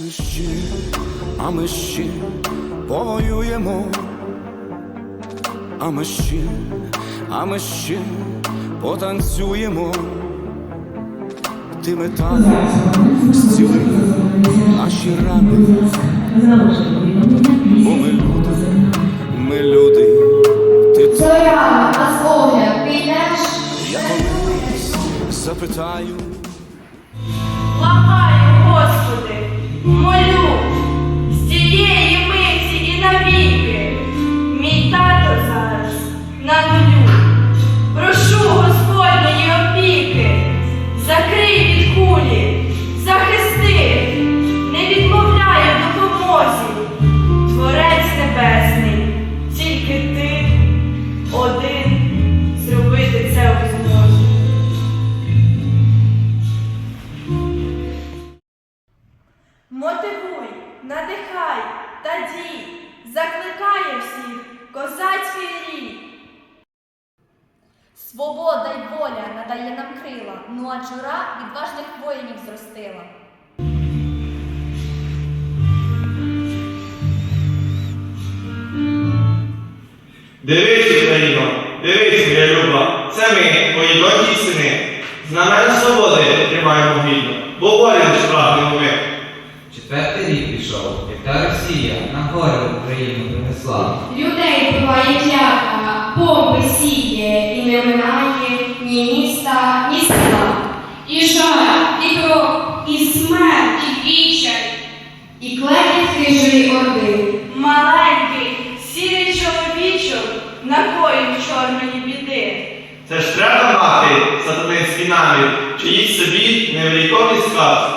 ми ще, а ми ще повоюємо, а ми ще, а ми ще потанцюємо. Ти металь зціли наші рани, Свобода й воля надає нам крила, ну а чора відважних воїнів зростила. Дивись, Україно, дивись, моя люба, це ми, твої доньки й сини. Знамена свободи тримаємо гідно, бо волі лиш прагнемо ми. Четвертий рік пішов, як та Росія на горе Україну принесла. Людей буває клята, бомби сіє, і не минає ні міста, ні села. І жар, і кров, і смерть, і відчай, і клекіт хижої орди. Маленький, сірий чоловічок накоїв чорної біди. Це ж треба мати сатанинський намір, чиїсь собі невеликовний сказ.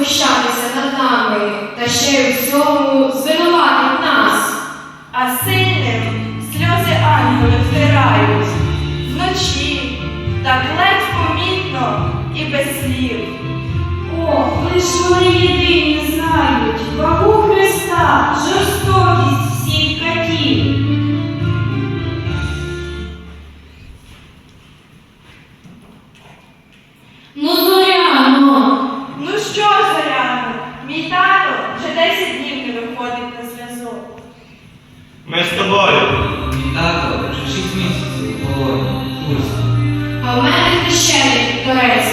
Знущатися над нами, та ще й у всьому звинуватить Ми з тобою. Мій тато вже шість місяців у полоні, Курсі. А в мене хрещений Турецький,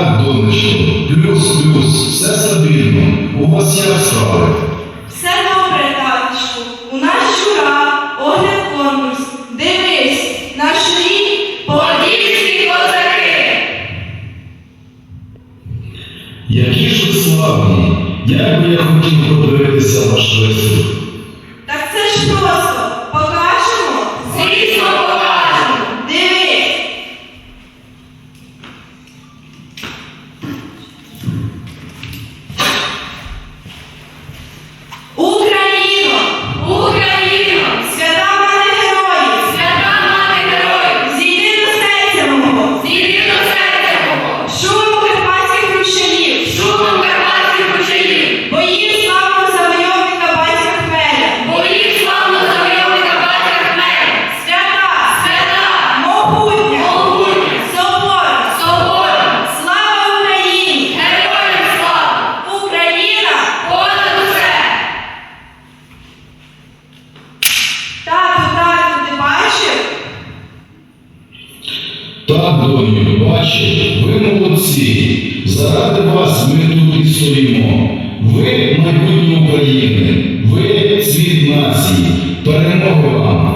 так, донечко. Плюс, плюс, все стабільно. У вас як справи? Все добре, таточку. У нас щура, огляд конкурс. Дивись, наш рік подільські козаки. Які ж ви славні! Як би я хотів подивитися ваш виступ. Та доню, бачить, ви молодці, заради вас ми тут і стоїмо. Ви майбутнє України, ви світ нації, перемога вам.